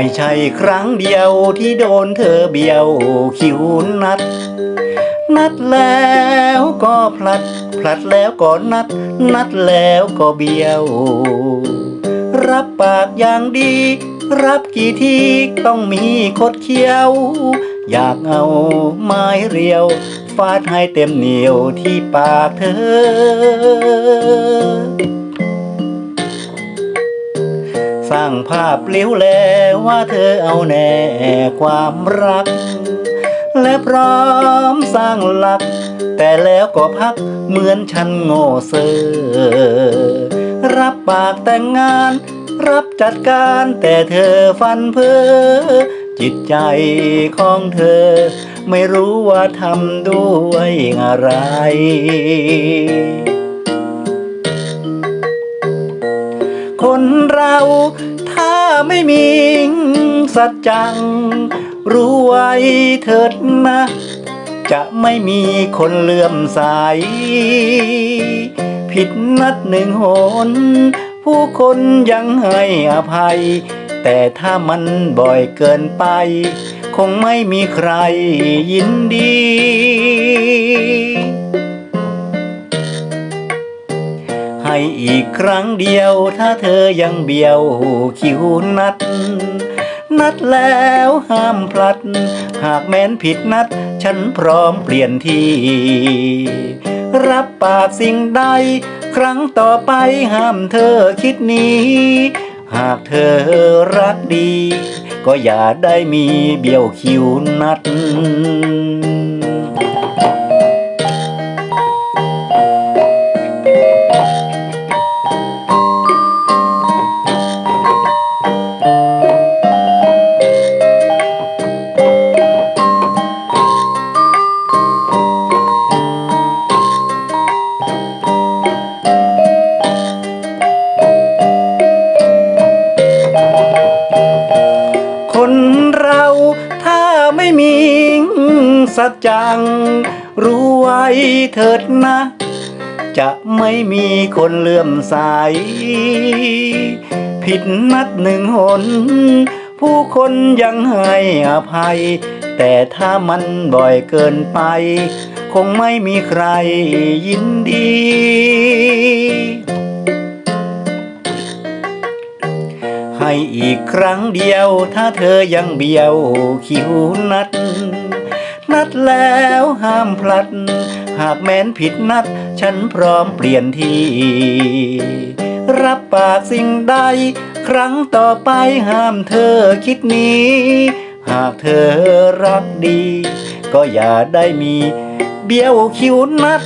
ไม่ใช่ครั้งเดียวที่โดนเธอเบี้ยวคิวนัด นัดแล้วก็พลัด พลัดแล้วก็นัด นัดแล้วก็เบี้ยว รับปากอย่างดี รับกี่ทีต้องมีคดเคี้ยว อยากเอาไม้เรียวฟาดให้เต็มเหนียวที่ปากเธอ สร้างภาพเลี้ยวแลวว่าเธอเอาแน่ความรัก และพร้อมสร้างหลัก แต่แล้วก็พักเหมือนฉันโง่เซอรับปากแต่งงาน รับจัดการแต่เธอฟันเพ้อจิตใจของเธอ ไม่รู้ว่าทำด้วยอะไร คนเรา ถ้าไม่มีสัจจัง รู้ไว้เถิดนะ จะไม่มีคนเลื่อมใส ผิดนัดหนึ่งหน ผู้คนยังให้อภัย แต่ถ้ามันบ่อยเกินไป คงไม่มีใครยินดี อีกครั้งเดียว ถ้าเธอยังเบี้ยวคิวนัด นัดแล้วห้ามพลัด หากแม้นผิดนัด ฉันพร้อมเปลี่ยนที่ รับปากสิ่งใด ครั้งต่อไปห้ามเธอคิดนี้ หากเธอรักดี ก็อย่าได้มีเบี้ยวคิวนัด สัจจัง รู้ไว้เถิดนะ จะไม่มีคนเลื่อมใส ผิดนัดหนึ่งหน ผู้คนยังให้อภัย แต่ถ้ามันบ่อยเกินไป คงไม่มีใครยินดีให้อีกครั้งเดียว ถ้าเธอยังเบี้ยวคิวนัด นัดแล้วห้ามพลัด หากแม้นผิดนัด ฉันพร้อมเปลี่ยนที่รับปากสิ่งใด ครั้งต่อไปห้ามเธอคิดหนี้ หากเธอรักดี ก็อย่าได้มี เบี้ยวคิวนัด